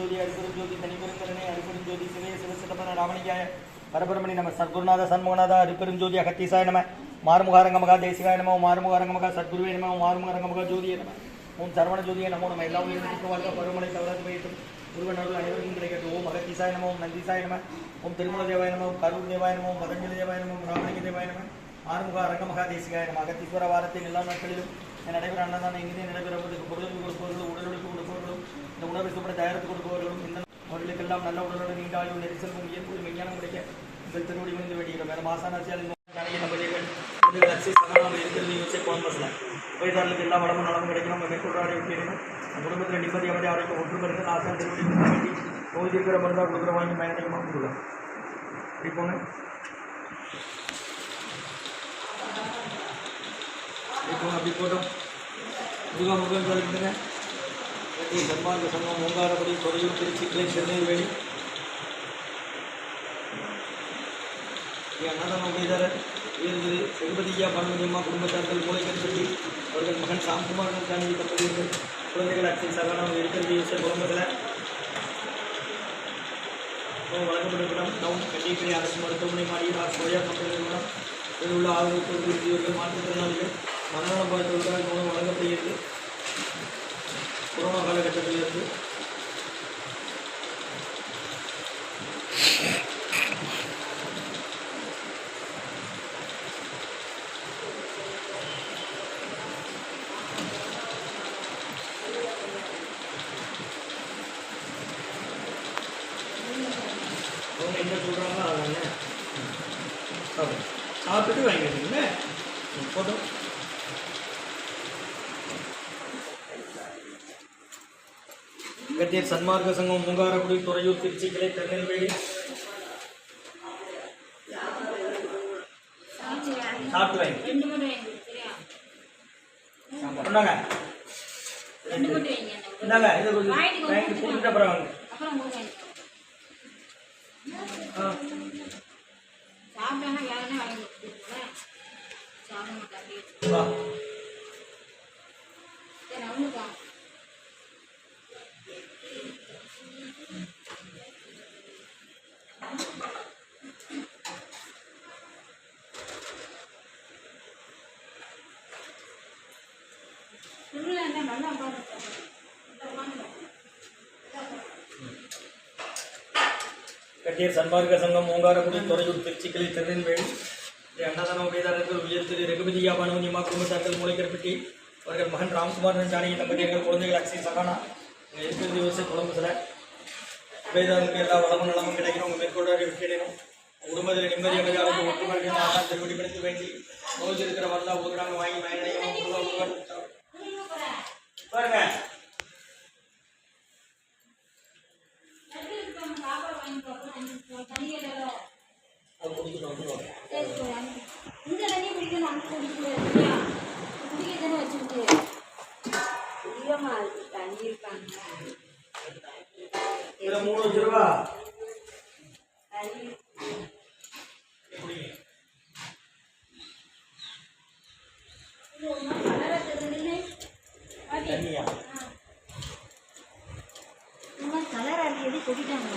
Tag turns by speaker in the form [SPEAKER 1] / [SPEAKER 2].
[SPEAKER 1] அருப்பெருஞ்சோதி அருப்பெருஞ்சோதி தனிபெருங்கலனே அருப்பெருஞ்சோதி சிவே சிவசிதம்பர ராமணியாய பரபரமணி நம சர்க்குருநாத சண்முகநாத அருப்பெருஞ்சோதி அகத்தீசாய நம மாறுமுகாரங்கமகா தேசிகாய நம மாறுமுகாரங்கமகா சத்குருவே நம மாறுமுகாரங்கமகா ஜோதிய நம. உன் சரவண ஜோதிய நமோ நம்ம எல்லா உயிரினுக்கும் வாழ்க்கை பருவமழை தவறாது போயிட்டும் முருகன் அருள் அனைவருக்கும் கிடைக்கட்டும். ஓம் அகத்தீசாய நம ஓம் நந்திசாய நம ஓம் திருமூல தேவாய நம கரூர் தேவாய நம மதஞ்சலி தேவாய நம ராமணிக தேவாய ஆறுமுக அரங்க மகா தேசிகாய அகத்தீஸ்வர வாரத்தின் எல்லா நாட்களிலும் நடைபெற அன்னதான இங்கே நடைபெறுவதற்கு பொருளுக்கு கொடுப்பவர்களும் உடலுக்கு கொடுப்பவர்களும் இந்த உணவை சுப்பட தயாரித்து கொடுப்பவர்களும் இந்த அவர்களுக்கெல்லாம் நல்ல உடலுடன் நீண்டாயும் நெரிசல் இயல்பும் விஞ்ஞானம் கிடைக்க உங்கள் திருவடி முடிந்து வேண்டியிருக்கும் வேறு ஆசானாசியால் இருக்கிறது யோசிச்சு போன் வயதாளர்களுக்கு எல்லா வளமும் நலமும் கிடைக்கணும் நம்ம மேற்கொள்றாடி விட்டுணும் குடும்பத்தில் நிம்மதி அமைதி ஆரோக்கியம் ஒற்றுமருக்கு ஆசான் திருவடி முடிந்து வேண்டி நோய் தீர்க்கிற மருந்தா கொடுக்குற வாங்கி பயணிக்கமாக கொடுக்கலாம் இப்போ போங்க இப்போ அப்படி போட்டோம் முருகா முருகன் சொல்லிட்டுங்க வெற்றி சன்மார்க்க சங்கம் ஓங்காரபடி தொடையூர் திருச்சி கிளை திருநெல்வேலி என் அண்ணன் உபயதார உயர்ந்தது செல்பதியா பன்மதியம்மா குடும்பத்தார்கள் மூளைக்கற்பட்டி அவர்கள் மகன் சாம்குமார் காந்தி தம்பதியர்கள் குழந்தைகள் அச்சை சகனம் இருக்கிறது யோசை குடும்பத்தில் வழங்கப்பட்டிருக்கிறோம் டவுன் கன்னியாகுமரி அரசு மருத்துவமனை மாடியில் சோயா கம்பெனி நிறுவனம் இதில் உள்ள ஆதரவு மாற்றுத்திறனாளிகள் மனநல பாதித்தவர்களுக்காக உணவு வழங்கப்படுகிறது. கொரோனா காலகட்டத்திலிருந்து அவங்க என்ன சொல்கிறாங்களோ அதாங்க சாப்பிடு சாப்பிட்டு வாங்கிக்கிறீங்களே போதும். கட்டியர் சன்மார்க்க சங்கம் முங்காரக்குடி துறையூர் திருச்சி கிளை திருநெல்வேலி
[SPEAKER 2] சாப்பிட்டாங்க
[SPEAKER 1] கட்டியர் சன்மார்க்க சங்கம் ஓங்காரக்குடி துறையூர் திருச்சிக்கிளை திருநெல்வேலி. ஸ்ரீ அன்னதான உபயதாரர்கள் உயர் திரு ரகுபதியா பானுமதியம்மா குடும்பத்தார்கள் மூளைக்கரப்பட்டி அவர்கள் மகன் ராம்குமார் ஜானகி தம்பதியர்கள் குழந்தைகள் அக்ஷய் சகானா. இங்கே திவசம் யோசி குழம்புல உபயதாரர்களுக்கு எல்லா வளமும் நலமும் கிடைக்கணும். உங்கள் மேற்கொள்ள விட்டுடணும் குடும்பத்தில் நிம்மதியாக அமைதியாக ஒற்றுமை ஆசான் திருவடி படுத்து வேண்டி நோய் இருக்கிற வரலாம் ஒரு நாங்கள் வாங்கி பயணிக்கணும் பாருங்க.
[SPEAKER 2] இந்த தண்ணி குடிக்கணும் நமக்கு குடிக்கக்கூடாது சரியா? குடிக்க தானே வச்சுருக்கு.
[SPEAKER 3] அதிகமா இருக்கு தண்ணி இருக்காங்க.
[SPEAKER 1] மூணு வச்சு ரூபா கொட்டிட்டாங்க